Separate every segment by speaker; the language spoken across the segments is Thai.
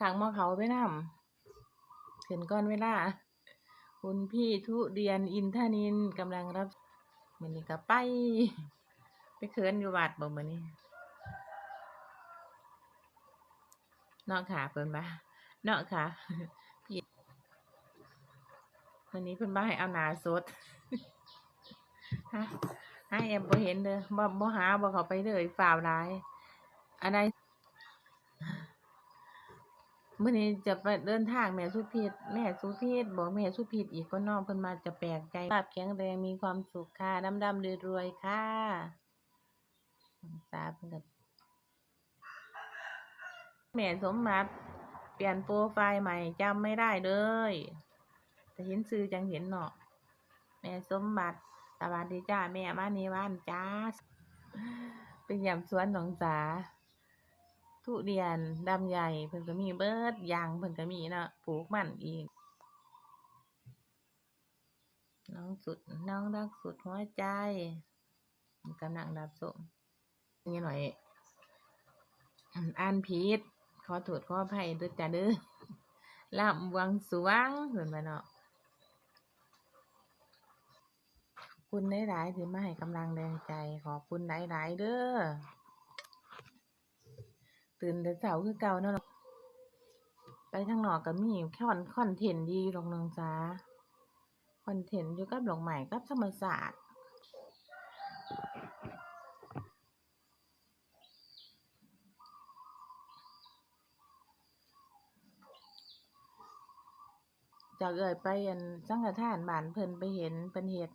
Speaker 1: ขังมอเขาไปนำขึ้นก่อนเวลา คุณพี่ทุเรียนอินทนินกำลังรับมือนี้ก็ไป ไปเขินอยู่วัดบ่มื้อนี้เนาะค่ะเพิ่นว่าเนาะค่ะพี่มื้อนี้เพิ่นว่าให้เอาหน้าสดฮะหาแอมบ่เห็นเด้อบ่บ่หาบ่เขาไปเลยฝ่าวหลายอันใดมื้อนี้จะไปเดินทางแม่สุพิษแม่สุพิษบอกแม่สุพิษอีกก็น้องเพิ่นมาจะแปลกใจภาพแข็งแรงมีความสุขค่ะดำๆรวยๆค่ะสาเพิ่นก็แม่สมบัติเปลี่ยนโปรไฟล์ใหม่จำไม่ได้เลยแต่เห็นชื่อจังเห็นเนาะแม่สมบัติสวัสดีจ้าแม่มานี่ว่านจ้าเป็นยาสวนหนองสา ทุเรียนดำใหญ่เพิ่นก็มีเบิดยางเพิ่นก็มีเนาะปลูกมันอีก น้องสุดน้องรักสุดหัวใจกำลังรับส่งนี่หน่อยอ่านผิดขอโทษขออภัยด้วยจ้าเด้อลำวังสวงเพิ่นว่าเนาะขอบคุณหลายๆที่มาให้กำลังแรงใจขอบคุณหลายๆเด้อ ตื่นแต่เช้าคือเก่าเนาะไปทางนอกก็มีคอนคอนเทนต์ดีอยู่ดอกน้องจ้าคอนเทนต์อยู่กับดอกไม้กับธรรมศาสตร์จากเอ่ยไปอันสังฆทานบ้านเพิ่นไปเห็นเพิ่นเฮ็ด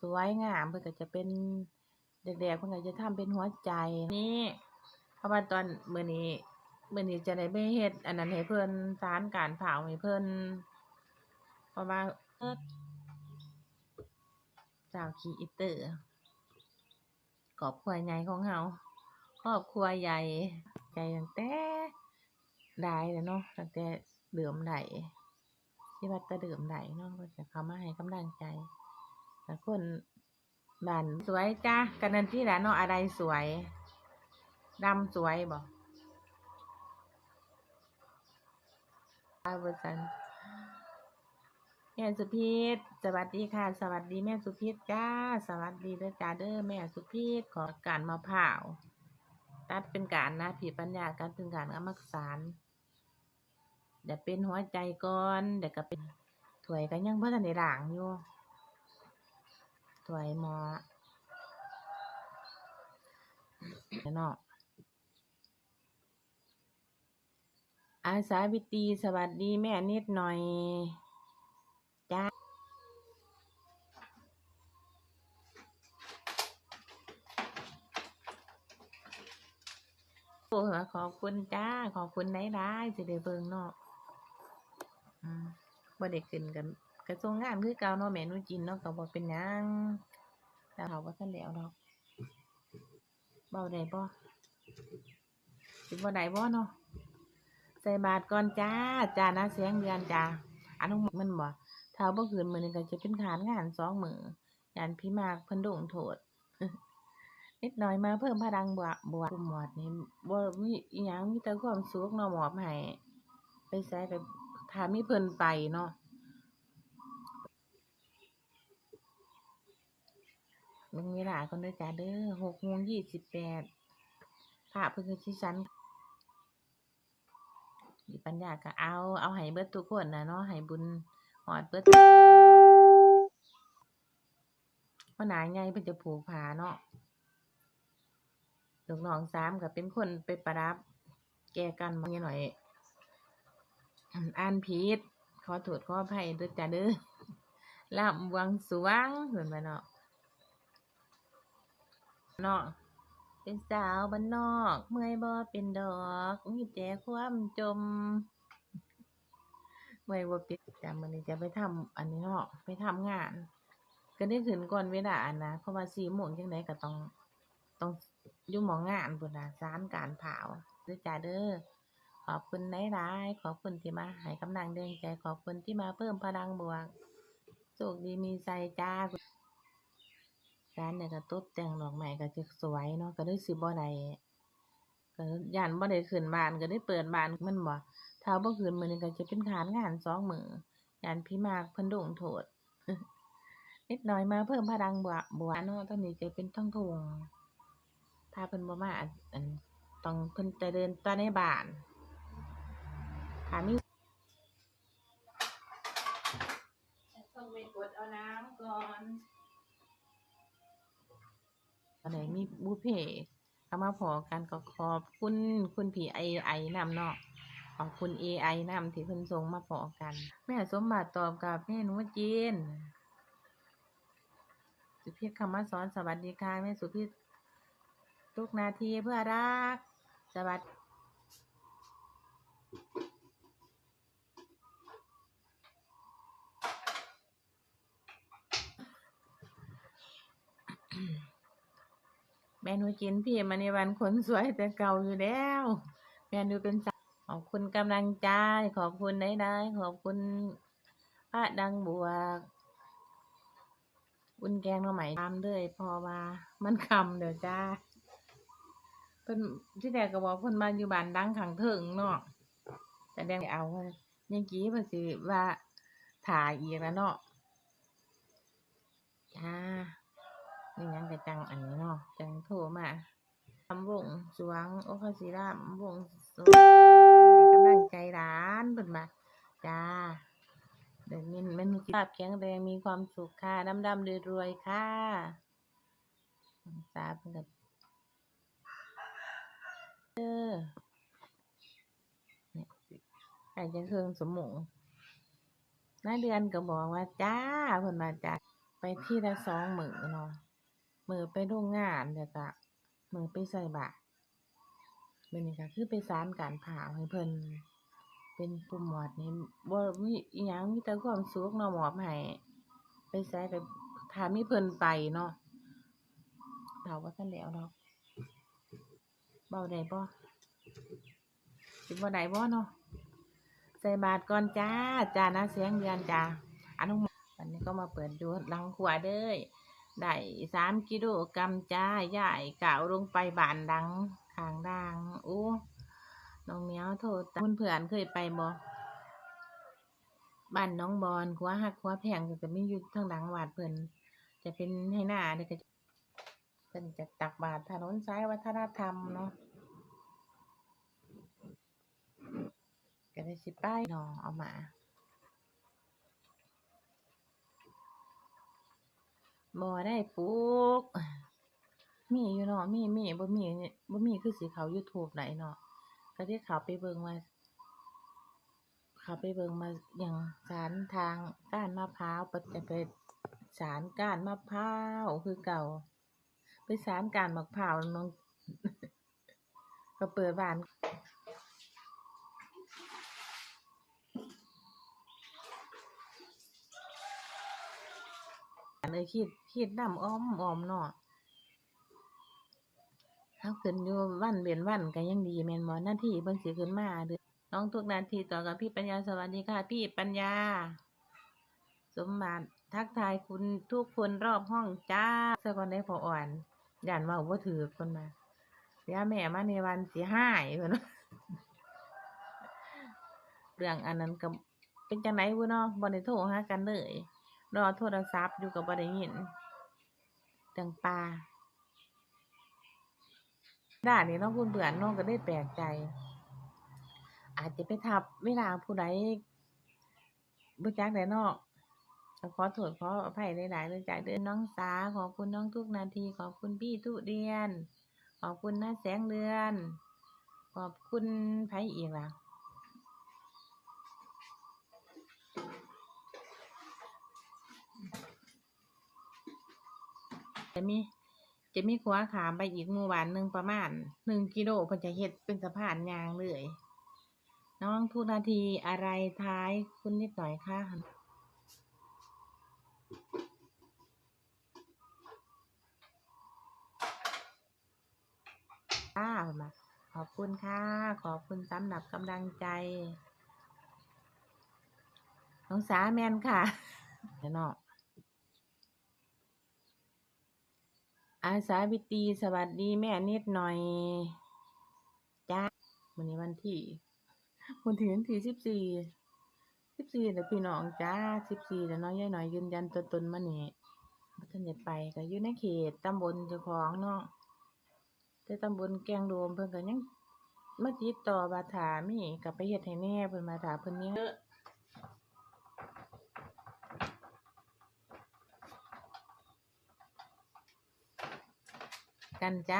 Speaker 1: สวยงามเพิ่นก็จะเป็นเด็กๆเพิ่นก็จะทำเป็นหัวใจนี่ เพราะว่าตอนมื้อนี้มื้อนี้จะได้ไปเฮ็ดอันนั้นให้เพิ่นสานการเผาให้เพิ่นเพราะว่าเจ้าขี้อิเตอร์ครอบครัวใหญ่ของเฮาครอบครัวใหญ่ใจตั้งแต่ได้แล้วเนาะตั้งแต่เดิมได้ที่วัดตะเดิมได้เนาะเพิ่นก็เข้ามาให้กำลังใจแต่คนบ้านสวยจ้ะกันนันที่แล่ะเนาะอะไรสวย ดำสวยบ่อาวอร์ซันแม่สุพิษสวัสดีค่ะ สวัสดีแม่สุพิษจ้า สวัสดีเด้อจ้าเด้อแม่สุพิษขอการมะพร้าวตัดเป็นการนะผีปัญญาการเป็นการอมักสารเดี๋ยวเป็นหัวใจก่อนเดี๋ยวก็เป็นถวยกันยังเพื่อนในหลังอยู่ถวยหมอเนาะ อาสาวิตีสวัสดีแม่นิดหน่อย จ้าโอ้ขอบคุณจ้า ขอบคุณได้ได้สิได้เบิ่งเนาะอืมบ่ได้ขึ้นกันกระทรงงานคือเก่าเนาะแม่นูจินเนาะก็บ่เป็นหยังแต่เขาบ่ทันแล้วดอกเบาได้บ่สิบ่ได้บ่เนาะ ใส่บาทก่อนจ้าจ้านะเสียงเดือนจ้าอันนั้นมันบ่ถ้าบ่คืนมือนี้ก็จะเป็นขานงานสองมื้อยานพี่มากเพิ่นโดงโทษนิดหน่อยมาเพิ่มพลังบวกบวกหมวดนี่บ่มีอีหยังมีแต่ความสุขเนาะหมอบให้ไปไสก็ถ้ามีเพิ่นไปเนาะเบิ่งเวลาก่อนเด้อจ้าเด้อ6โมง28พระเพิ่นคือสิฉัน มีปัญญาก็เอา เอาให้เบิดทุกคนนะเนาะให้บุญหอดเบิดทุกคนเพราะหนาใหญ่เพิ่นจะผูกผาเนาะลูกน้องสามก็เป็นคนไปประดับ แกกันมาหน่อยอ่านผิดขอโทษขออภัยด้อจ้าเด้อลำวังสวงเห็นไหมเนาะเนาะ เป็นสาวบ้านนอก เมื่อยบ่เป็นดอกมีแต่ความจมเมื่อยบ่เป็นจำมื้อนี้จะไปทำอันนี้เนาะไปทำงาน ก็ได้ขึ้นก่อนเวลาอันนะเพราะว่า4โมงจังไดก็ต้องต้องยู่หมองงานพุ่นะศาลการเผาด้อจ้าเด้อขอบคุณหลายๆขอบคุณที่มาให้กำลังแรงใจ ขอบคุณที่มาเพิ่มพลังบวกโชคดีมีใจจ้า ร้านเนี่ยก็ตกแต่งดอกไม้ก็จะสวยเนาะก็เลยสิบ่ได้ก็ย่านบ่ได้ขึ้นบ้านก็ได้เปิดบ้านมันบ่ถ้าบ่คืนมื้อนี้ก็จะเป็นขานงานสองมือย่านพี่มากเพิ่นลงโทษนิดหน่อยมาเพิ่มพลังบวกบวเนาะตอนนี้จะเป็นต้องทงถ้าเพิ่นบ่มาอันอันต้องเพิ่นจะเดินต่อในบ้านถ้ามีต้องไปกดเอาน้ำก่อนันไหนมีบุเพเข้ามาพอกันก็ขอบคุณคุณผีไอไอนำเนาะขอบคุณ AI นำที่เพิ่นส่งมาพอกัน แม่สมบัติตอบกับแม่หนูจีนสุพิษคำมาสอนสวัสดีค่ะแม่สุพิษทุกนาทีเพื่อรัก สวัสดี ม่หนูจินพี่มาในวันคนสวยแต่เก่าอยู่แล้ว แม่หนูเป็นสาวขอบคุณกำลังใจ ขอบคุณได้ได้ขอบคุณพระดังบวกอุ่นแกงหน่อไม้ตามเลยพอว่า มันคำเดี๋ยวจ้าเพิ่นที่แรกก็บอกเพิ่นมาอยู่บ้านดังขังเถิงเนาะแต่แดงเอาว่ายังกี้เพิ่นสิว่าถ่ายอีกแล้วเนาะจ้า นี่ยังกระจังอันนี้เนาะจังโทรมาทำวงสวงโอคาสิรามวงกำลังใจร้านเพิ่นมาจ้าเดี๋ยวนี้มันมีภาพแข็งแรงมีความสุขค่ะดำดำรวยๆค่ะตาเพิ่นกับเออเนี่ยใครจะเครื่องสมองน้าเดือนก็บอกว่าจ้าเพิ่นมาจ้าไปที่ละสองหมือเนาะ มือไปโรงงานเดี๋ยวก็มือไปใส่บาตร มื้อนี้ก็คือไปสานการผ่าให้เพิ่น เป็นผู้หมวดนี่บ่มีอิหยังมีแต่ความสุขเนาะหมอบให้ ไปไสก็ถ้ามีเพิ่นไปเนาะถามว่าซั่นแล้วเนาะเว้าได้บ่สิบ่ได้บ่เนาะใส่บาตรก่อนจ้า จ้านะเสียงเดือนจ้าอนุโมวันนี้ก็มาเปิดดูหลังขวาเด้ย ได้สามกิโลกรัมจ้าย่ายกล่าวลงไปบานดังข้างด่างโอ้น้องเมียวโทษเพื่นเพื่อนเคยไปบ่บ้านน้องบอนขัวหักขัวแพงจะมีอยู่ทางหลังวัดเพิ่นจะเป็นให้หน้าเด็กก็เพิ่นจะตักบาตรถนนสายวัฒนธรรมเนาะก็ได้สิป้ายนาะเอามา บ่ได้ปลูก มีอยู่เนาะ มีมีบ่มีบ่มีคือสิเขา YouTube ไหนเนาะก็ได้เขาไปเบิ่งมาเขาไปเบิ่งมาอย่างสารทางก้านมะพร้าวปจะไปสารก้านมะพร้าวคือเก่า ไปสารก้านมะพร้าวน้องก็เปิดบ้าน เลยคิดคิดน้ำอ้อมอ้อมเนาะถ้าขึ้นอยู่วันเวียนวันก็ยังดีแมนบ่หน้าที่เพิ่นสิขึ้นมาเด้อน้องทุกนาทีต่อกับพี่ปัญญาสวัสดีค่ะ พี่ปัญญา สมบัติทักทายคุณทุกคนรอบห้องจ้าสะกอนได้พออ่อนย่านเว่าบ่ถือคนมาเสียแม่มาในวันสิหายเพิ่นเรื่องอันนั้นก็เป็นจังไดบ่เนาะบ่ได้โทรหากันเลย รอโทรศัพท์อยู่ก็บ่ได้ยินจังปลาด้านนี้เนาะคุณเบื่อนเนาะก็ได้แปลกใจ อาจจะไปทับเวลาผู้ใดบ่จักได้เนาะก็ขอโทษขออภัยหลายๆเลยจากเดินน้องสาขอบคุณน้องทุกนาที ขอบคุณพี่ทุเรียน ขอบคุณน้าแสงเดือน ขอบคุณไผอีกล่ะ จะมีจะมีขัวขามไปอีกหมู่บ้านหนึ่งประมาณหนึ่งกิโลเพิ่นจะเฮ็ดเป็นสะพานยางเลยน้องทุกนาทีอะไรท้ายคุณนิดหน่อยค่ะค่ะมาขอบคุณค่ะ ขอบคุณสำหรับกำลังใจน้องสาแมนค่ะเนาะ อาสาบิตีสวัสดีแม่นิดหน่อยจ้าวันนี้วันที่วันที่วันที่สิบสี่สิบสี่แล้วพี่น้องจ้าสิบสี่แล้วนาะยายหน่อยยืนยันตัวตนมานี่บ่ทันได้ไปก็อยู่ในเขตตำบลเจ้าของเนาะแต่ตำบลแกงโดมเพิ่นก็ยังมาติดต่อว่าถามีก็ไปเฮ็ดให้แน่เพิ่นมาถ้าเพิ่นมีเนกันจ้า